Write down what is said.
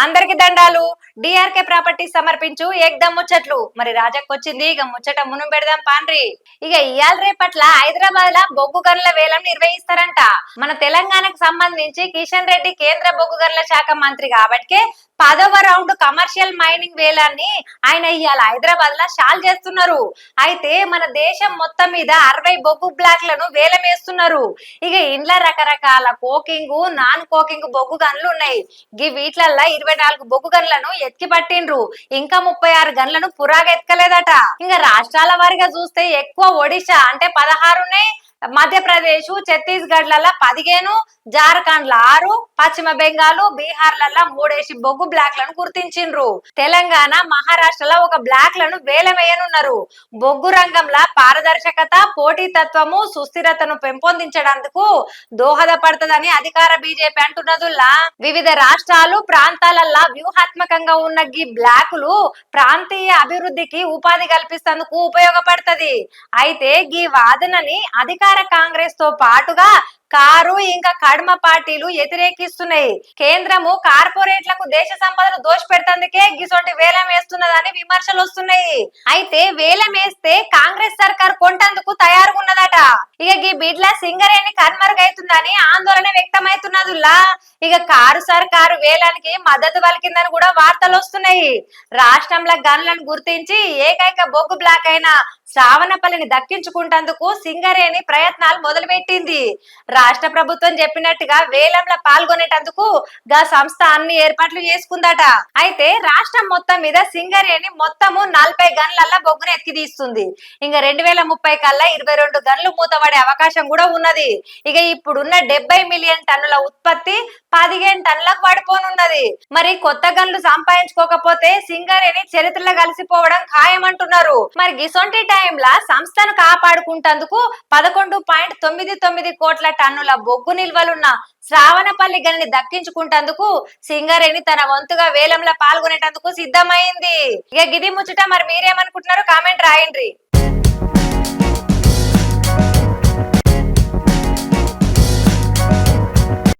అందరికి దండాలు. DRK property సమర్పించు ఎగ్దమ్ ముచ్చట్లు. మరి రాజాకొచ్చింది ఇక ముచ్చట మును పెడదాం పాండ్రి. ఇక ఇయాల రేపట్ల హైదరాబాద్ లా బొగ్గు గనుల వేలం నిర్వహిస్తారంట. మన తెలంగాణకు సంబంధించి కిషన్ రెడ్డి కేంద్ర బొగ్గు గనుల శాఖ మంత్రి కాబట్టి పదవ రౌండ్ కమర్షియల్ మైనింగ్ వేలాన్ని ఆయన ఇవాళ హైదరాబాద్ లా షాల్ చేస్తున్నారు. అయితే మన దేశం మొత్తం మీద అరవై బొగ్గు బ్లాక్లను వేలం వేస్తున్నారు. ఇక ఇండ్ల రకరకాల కోకింగ్ నాన్ కోకింగ్ బొగ్గు గన్లు ఉన్నాయి. గి వీట్లల్లా ఇరవై నాలుగు బొగ్గు గన్లను ఎత్తి పట్టిండ్రు. ఇంకా ముప్పై ఆరు గన్లను పురాగా ఎత్కలేదట ఇంకా రాష్ట్రాల వారిగా చూస్తే ఎక్కువ ఒడిశా అంటే పదహారునే మధ్యప్రదేశ్ ఛత్తీస్గఢ్లలో పదిహేను జార్ఖండ్ ల ఆరు పశ్చిమ బెంగాల్ బీహార్లలో మూడేసి బొగ్గు బ్లాక్లను గుర్తించిండ్రు. తెలంగాణ మహారాష్ట్రలో ఒక బ్లాక్లను వేలమేయనున్నారు బొగ్గు రంగంలో పారదర్శకత పోటీతత్వము సుస్థిరతను పెంపొందించడానికి దోహదపడుతుందని అధికార బీజేపీ అంటున్నదుల్లా వివిధ రాష్ట్రాలు ప్రాంతాలల్లా వ్యూహాత్మకంగా ఉన్న ఈ బ్లాకులు ప్రాంతీయ అభివృద్ధికి ఉపాధి కల్పిస్తేందుకు ఉపయోగపడుతది. అయితే ఈ వాదనని అధికార అధికార కాంగ్రెస్తో పాటుగా కారు ఇంకా కడమ పార్టీలు వ్యతిరేకిస్తున్నాయి. కేంద్రము కార్పొరేట్లకు దేశ సంపదను దోషపెడుతందుకే గిసొంటి వేలం వేస్తున్నదని విమర్శలు వస్తున్నాయి. అయితే వేలం వేస్తే కాంగ్రెస్ సర్కార్ కొంటందుకు తయారుగా ఉన్నదట ఇక ఈ బిడ్ల సింగరేణి కన్మరుగైతుందని ఆందోళన వ్యక్తమైతున్నదిలా ఇక కారు సర్కారు వేలానికి మద్దతు పలికిందని కూడా వార్తలు వస్తున్నాయి. రాష్ట్రంలో గన్లను గుర్తించి ఏకైక బొగ్గు బ్లాక్ అయిన శ్రావణపల్లిని దక్కించుకుంటందుకు సింగరేణి ప్రయత్నాలు మొదలుపెట్టింది. రాష్ట్ర ప్రభుత్వం చెప్పినట్టుగా వేలంలో పాల్గొనేటందుకు గా సంస్థ అన్ని ఏర్పాట్లు చేసుకుందట. అయితే రాష్ట్రం మొత్తం మీద సింగరేణి మొత్తము నలభై గన్లల్లా బొగ్గును ఎత్తి తీస్తుంది ఇంకా రెండు వేల ముప్పై కల్లా ఇరవై రెండు గన్లు మూతపడే అవకాశం కూడా ఉన్నది. ఇక ఇప్పుడున్న డెబ్బై మిలియన్ టన్నుల ఉత్పత్తి పదిహేను టన్నులకు పడిపోనున్నది. మరి కొత్త గన్లు సంపాదించుకోకపోతే సింగరేణి చరిత్రలో కలిసిపోవడం ఖాయమంటున్నారు. మరి గిసొంటి టైంలా సంస్థను కాపాడుకుంటందుకు పదకొండు పాయింట్ తొమ్మిది తొమ్మిది కోట్ల టన్నుల బొగ్గు నిల్వలున్న శ్రావణపల్లి గనిని దక్కించుకుంటందుకు సింగరేణి తన వంతుగా వేలంలో పాల్గొనేటందుకు సిద్ధమైంది. ఇక గిది ముచ్చట మరి మీరేమనుకుంటున్నారు? కామెంట్ రాయండి.